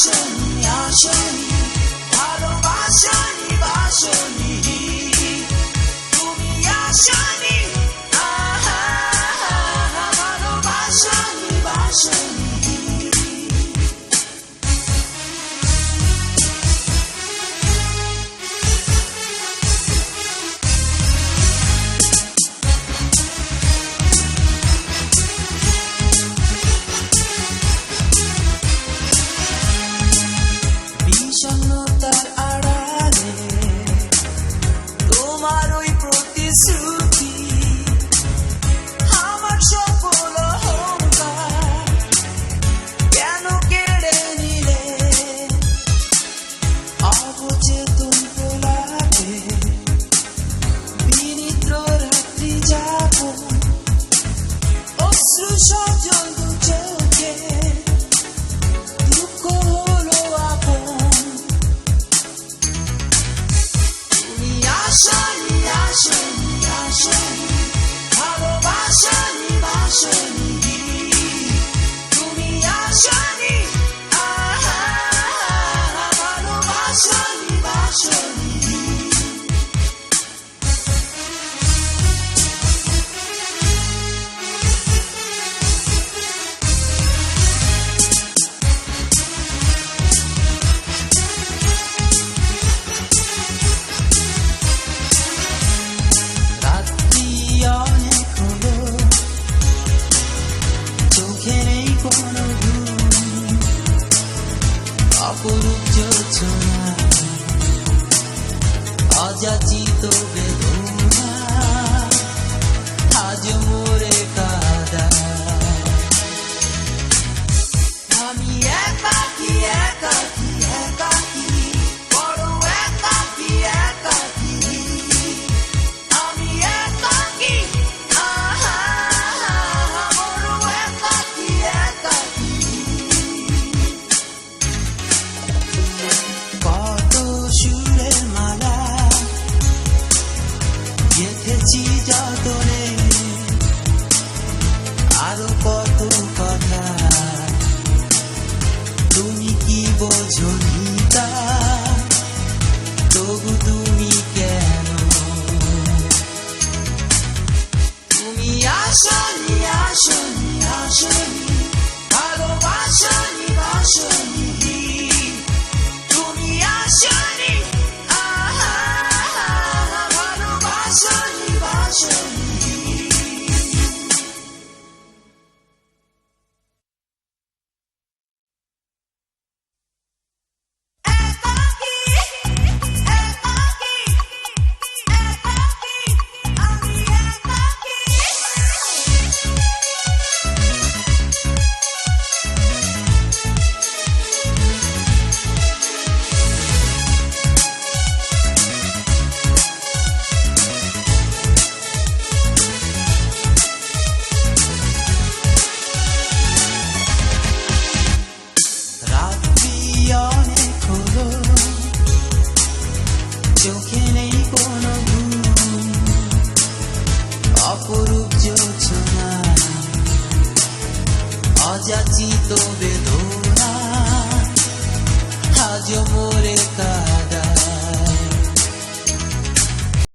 আসেনি আসেনি। ভালোবাসা ya ti রেখেছি যতনে। আরও কত কথা। তুমি কি বোঝো নিতা তবু তুমি কেন? তুমি আসনি আসনি আসনি। হলো চোখে নেই কোনো ঘুম অপরূপ যোচনা অযাচিত বেদনা আজ মোরে কা